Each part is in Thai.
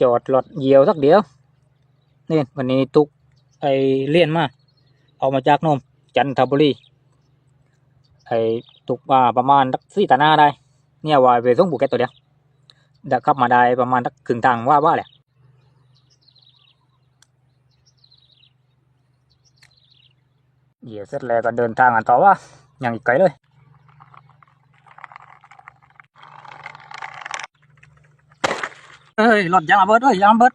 จอดรถเหยียวสักเดียวนี่วันนี้ตุกไอเลี่ยนมาเอามาจากโนมจันทบุรีไอตุกมาประมาณสักสี่ตาหน้าได้ เนี่ยว่าไปส่งบุกแกตตัวเดียวเดักขับมาได้ประมาณสักครึ่งทางว่าว่าแหละเหยียวเสร็จแล้วก็เดินทางกันต่อว่าอย่างอีกไกลเลย เอ้ยรถยางระเบิดเอ้ยยางระเบิด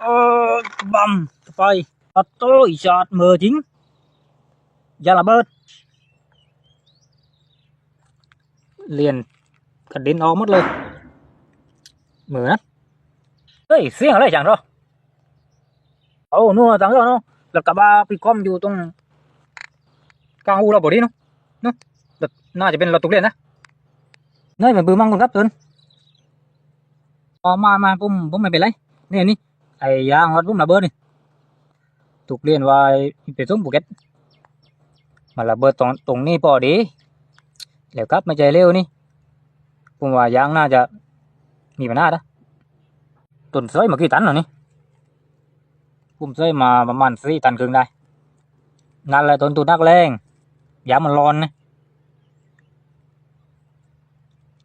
เออบัมไปออโต้อีจอดมือจริงยางระเบิดเรียนกระเด็นออกหมดเลยเมือนเฮ้ยเสียงอะไรจังเรอเอานัวตังเนาะแล้วกระบะพี่คอมอยู่ตรงกลางอูเราบ่ดีเนาะเนาะน่าจะเป็นรถตุกเรียนนะเนยเหมือนปืนมังคนครับตุน พอมามาผมผมไม่เป็นไรนี่นี่ไอ้ยางรถผมระเบิดนี่ถูกเรียนว่าไปส่งภูเก็ตมาระเบิดตรงตรงนี้พอดีแล้วครับไม่ใจเร็วนี่ผมว่ายางน่าจะมีปัญหานะต้นเสยมากี่ตันหรอนี่ผมเสยมาประมาณสี่ตันครึ่งได้นั่นแหละต้นตุนนักแรงยางมันร้อนนะ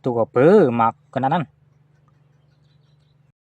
ตัวก็เปื้อมากขนาดนั้น